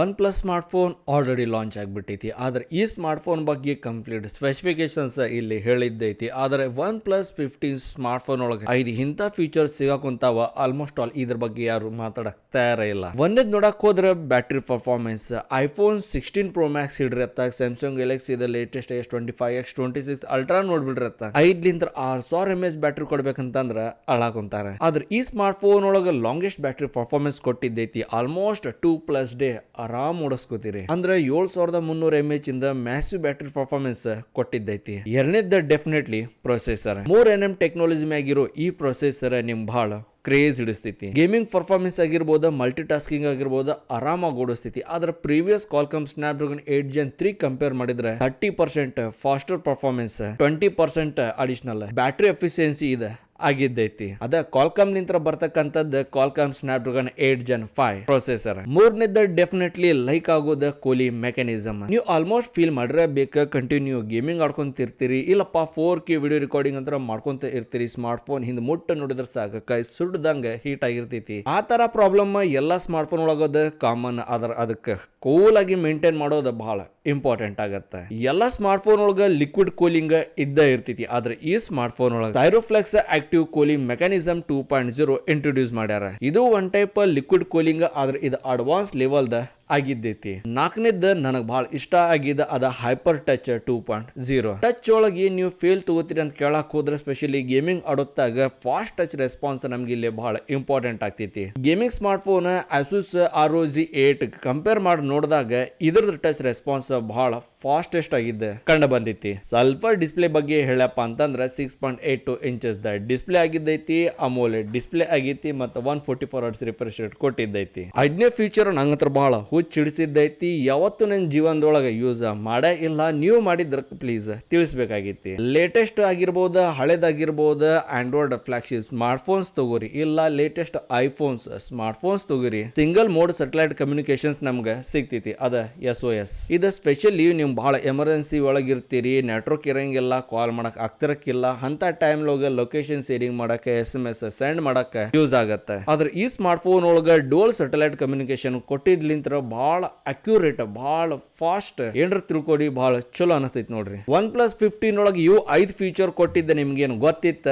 OnePlus smart phone already launch ಆಗಿಬಿಟ್ಟೈತಿ. ಆದರೆ ಈ smart phone ಬಗ್ಗೆ ಕಂಪ್ಲೀಟ್ ಸ್ಪೆಸಿಫಿಕೇಶನ್ಸ್ ಇಲ್ಲಿ ಹೇಳಿದ್ದೈತಿ. ಆದರೆ OnePlus fifteen smart phone ಒಳಗೆ ಐದು ಇಂಥ ಫೀಚರ್ಸ್ ಸಿಗಾಕುಂತಾವ. ಆಲ್ಮೋಸ್ಟ್ ಆಲ್ ಇದ್ರ ಬಗ್ಗೆ ಯಾರು ಮಾತಾಡಕ್ ತಯಾರ ಇಲ್ಲ. ಒಂದೇದ್ ನೋಡಕ್ ಹೋದ್ರೆ battery performance iPhone sixteen pro max ಹಿಡ್ರಿ ಅತ್ತ ಸ್ಯಾಮ್ಸಂಗ್ ಗ್ಯಾಲಕ್ಸಿ ಇದೆ latest S twenty five X twenty six ultra ನೋಡ್ಬಿಡ್ರಿ ಅತ್ತ ಐದ್ಲಿಂದ ಆರ್ ಸಾವಿರ ಎಂ ಎಸ್ ಬ್ಯಾಟ್ರಿ ಕೊಡ್ಬೇಕಂತಂದ್ರ ಅಳಾಕೊಂತಾರೆ. ಆದ್ರೆ ಈ ಸ್ಮಾರ್ಟ್ ಫೋನ್ ಒಳಗೆ ಲಾಂಗೆಸ್ಟ್ ಬ್ಯಾಟ್ರಿ ಪರ್ಫಾರ್ಮೆನ್ಸ್ ಕೊಟ್ಟಿದ್ದೈತಿ. ಆಲ್ಮೋಸ್ಟ್ ಟೂ ಪ್ಲಸ್ ಡೇ ಆರಾಮ್ ಓಡಿಸ್ಕೋತೀರಿ. ಅಂದ್ರೆ ಏಳ್ ಸಾವಿರದ ಮುನ್ನೂರ ಎಂ ಎಚ್ ಇಂದ ಮ್ಯಾಸಿವ್ ಬ್ಯಾಟ್ರಿ ಪರ್ಫಾರ್ಮೆನ್ಸ್ ಕೊಟ್ಟಿದ್ದೈತಿ. ಎರಡನೇದ ಡೆಫಿನೆಟ್ಲಿ ಪ್ರೊಸೆಸರ್ ಮೂರ್ ಎನ್ ಎಂ ಟೆಕ್ನಾಲಜಿ ಮ್ಯಾಗಿರೋ ಈ ಪ್ರೊಸೆಸರ್ ನಿಮ್ ಬಹಳ ಕ್ರೇಜ್ ಹಿಡಿಸ್ತೈತಿ. ಗೇಮಿಂಗ್ ಪರ್ಫಾರ್ಮೆನ್ಸ್ ಆಗಿರ್ಬೋದು ಮಲ್ಟಿ ಟಾಸ್ಕಿಂಗ್ ಆಗಿರ್ಬೋದು, ಆರಾಮಾಗಿ ಓಡಿಸ್ತೈತಿ. ಆದ್ರೆ previous Qualcomm Snapdragon eight gen three compare ಮಾಡಿದ್ರೆ thirty percent faster performance twenty percent additional battery efficiency ಇದೆ. ಆಗಿದ್ದೈತಿ. ಅದ ಕಾಲ್ಕಮ್ ನಿಂತ್ರ ಬರ್ತಕ್ಕಂಥದ್ದು Qualcomm Snapdragon eight gen five processor ಮೂರನೇದ definitely like ಆಗೋದ ಕೂಲಿ ಮೆಕ್ಯಾನಿಸಮ್ ನೀವು ಆಲ್ಮೋಸ್ಟ್ ಫೀಲ್ ಮಾಡ್ರೆ ಬೇಕ ಕಂಟಿನ್ಯೂ ಗೇಮಿಂಗ್ ಆಡ್ಕೊಂತಿರ್ತೀರಿ, ಇಲ್ಲಪ್ಪ ಫೋರ್ ಕೆ ವಿಡಿಯೋ ರೆಕಾರ್ಡಿಂಗ್ ಅಂತ ಮಾಡ್ಕೊಂತ ಇರ್ತೀರಿ ಸ್ಮಾರ್ಟ್ ಫೋನ್ ಹಿಂದ್ ಮುಟ್ಟ ನೋಡಿದ್ರೆ ಸಾಕ ಕೈ ಸುಡ್ದಂಗ ಹೀಟ್ ಆಗಿರ್ತೈತಿ. ಆ ತರ ಪ್ರಾಬ್ಲಮ್ ಎಲ್ಲಾ ಸ್ಮಾರ್ಟ್ ಫೋನ್ ಒಳಗದ ಕಾಮನ್ ಆದ್ರ ಅದಕ್ಕೆ ಕೂಲ್ ಆಗಿ ಮೇಂಟೈನ್ ಮಾಡೋದು ಬಹಳ ಇಂಪಾರ್ಟೆಂಟ್ ಆಗುತ್ತೆ. ಎಲ್ಲ ಸ್ಮಾರ್ಟ್ ಫೋನ್ ಒಳಗ ಲಿಕ್ವಿಡ್ ಕೂಲಿಂಗ್ ಇದ್ದ ಇರ್ತೈತಿ. ಆದ್ರೆ ಈ ಸ್ಮಾರ್ಟ್ ಫೋನ್ ಒಳಗ ಥೈರೋಫ್ಲೆಕ್ಸ್ active cooling mechanism two point zero introduce ಮಾಡ್ಯಾರ. ಇದು ಒನ್ ಟೈಪ್ ಲಿಕ್ವಿಡ್ ಕೂಲಿಂಗ್ ಆದ್ರೆ ಇದು ಅಡ್ವಾನ್ಸ್ ಲೆವೆಲ್ದ ಆಗಿದ್ದೈತಿ. ನಾಲ್ಕನೇದ ನನಗೆ ಭಾಳ ಇಷ್ಟ ಆಗಿದ ಅದ hyper touch two point zero touch ಒಳಗೆ ನೀವು ಫೇಲ್ ತಗೋತೀರಿ ಅಂತ ಕೇಳಕ್ ಹೋದ್ರೆ ಸ್ಪೆಷಲಿ ಗೇಮಿಂಗ್ ಆಡೋತ್ತಾಗ ಫಾಸ್ಟ್ ಟಚ್ ರೆಸ್ಪಾನ್ಸ್ ನಮ್ಗೆ ಇಲ್ಲಿ ಬಹಳ ಇಂಪಾರ್ಟೆಂಟ್ ಆಗ್ತೈತಿ. Gaming smart phone Asus R O G eight compare ಮಾಡಿ ನೋಡಿದಾಗ ಇದ್ರದ ಟಚ್ ರೆಸ್ಪಾನ್ಸ್ ಬಹಳ ಫಾಸ್ಟೆಸ್ಟ್ ಆಗಿದ್ದ ಕಂಡು ಬಂದೈತಿ. ಸಲ್ಫರ್ ಡಿಸ್ಪ್ಲೇ ಬಗ್ಗೆ ಹೇಳಪ್ಪ ಅಂತಂದ್ರೆ six point eight two inches the display ಆಗಿದ್ದೈತಿ AMOLED display ಆಗೈತಿ ಮತ್ತು one forty four hours refresh rate ಕೊಟ್ಟಿದ್ದೈತಿ. ಐದನೇ ಫ್ಯೂಚರ್ ನಂಗತ್ರ ಬಹಳ ಹುಚ್ಚಿಡಿಸಿದ್ದೈತಿ, ಯಾವತ್ತು ನನ್ನ ಜೀವನದೊಳಗೆ ಯೂಸ್ ಮಾಡೇ ಇಲ್ಲ, ನೀವು ಮಾಡಿದ್ರ ಪ್ಲೀಸ್ ತಿಳಿಸ್ಬೇಕಾಗಿತ್ತು. ಲೇಟೆಸ್ಟ್ ಆಗಿರ್ಬೋದು, ಹಳೇದಾಗಿರ್ಬೋದು ಆಂಡ್ರಾಯ್ಡ್ ಫ್ಲಾಗ್ಶಿಪ್ ಸ್ಮಾರ್ಟ್ ಫೋನ್ಸ್ ತಗೋರಿ, ಇಲ್ಲ ಲೇಟೆಸ್ಟ್ ಐಫೋನ್ಸ್ ಸ್ಮಾರ್ಟ್ ಫೋನ್ಸ್ ತಗೋರಿ ಸಿಂಗಲ್ ಮೋಡ್ ಸೆಟಲೈಟ್ ಕಮ್ಯುನಿಕೇಶನ್ಸ್ ನಮ್ಗೆ ಸಿಗ್ತೈತಿ, ಅದ ಎಸ್ ಓ ಎಸ್ ಇದು ಸ್ಪೆಷಲಿ ನೀವು ಬಹಳ ಎಮರ್ಜೆನ್ಸಿ ಒಳಗಿರ್ತೀರಿ ನೆಟ್ವರ್ಕ್ ಇರಂಗಿಲ್ಲ ಕಾಲ್ ಮಾಡಕ್ ಆಗ್ತಿರಕ್ಕಿಲ್ಲ ಅಂತ ಟೈಮ್ ಲೋಗ ಲೊಕೇಶನ್ ಶೇರಿಂಗ್ ಮಾಡಕ್ಕೆ ಎಸ್ ಎಂ ಎಸ್ ಸೆಂಡ್ ಮಾಡಕ್ಕೆ ಯೂಸ್ ಆಗತ್ತೆ. ಆದ್ರೆ ಈ ಸ್ಮಾರ್ಟ್ ಫೋನ್ ಒಳಗ ಡೋಲ್ ಸೆಟಲೈಟ್ ಕಮ್ಯುನಿಕೇಶನ್ ಕೊಟ್ಟಿದ್ಲಿಂತ್ರ ಬಹಳ ಅಕ್ಯುರೇಟ್ ಭಾಳ ಫಾಸ್ಟ್ ಏನ್ರ ತಿಳ್ಕೊಡಿ, ಭಾಳ ಚಲೋ ಅನಿಸ್ತೈತಿ ನೋಡ್ರಿ. ಒನ್ ಪ್ಲಸ್ ಫಿಫ್ಟೀನ್ ಒಳಗೆ ಇವು ಐದು ಫೀಚರ್ ಕೊಟ್ಟಿದ್ದೆ ನಿಮ್ಗೇನು ಗೊತ್ತಿತ್ತ?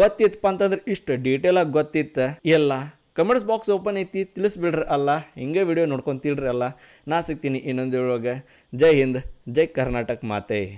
ಗೊತ್ತಿತ್ತಪ್ಪ ಅಂತಂದ್ರೆ ಇಷ್ಟು ಡೀಟೇಲ್ ಆಗಿ ಗೊತ್ತಿತ್ತ. ಎಲ್ಲ ಕಮೆಂಟ್ಸ್ ಬಾಕ್ಸ್ ಓಪನ್ ಐತಿ, ತಿಳಿಸ್ಬಿಡ್ರಿ ಅಲ್ಲ. ಹಿಂಗೆ ವಿಡಿಯೋ ನೋಡ್ಕೊಂತಿಲ್ರಿ ಅಲ್ಲ. ನಾ ಸಿಗ್ತೀನಿ ಇನ್ನೊಂದು ಜೈ ಹಿಂದ್, ಜೈ ಕರ್ನಾಟಕ ಮಾತೆ.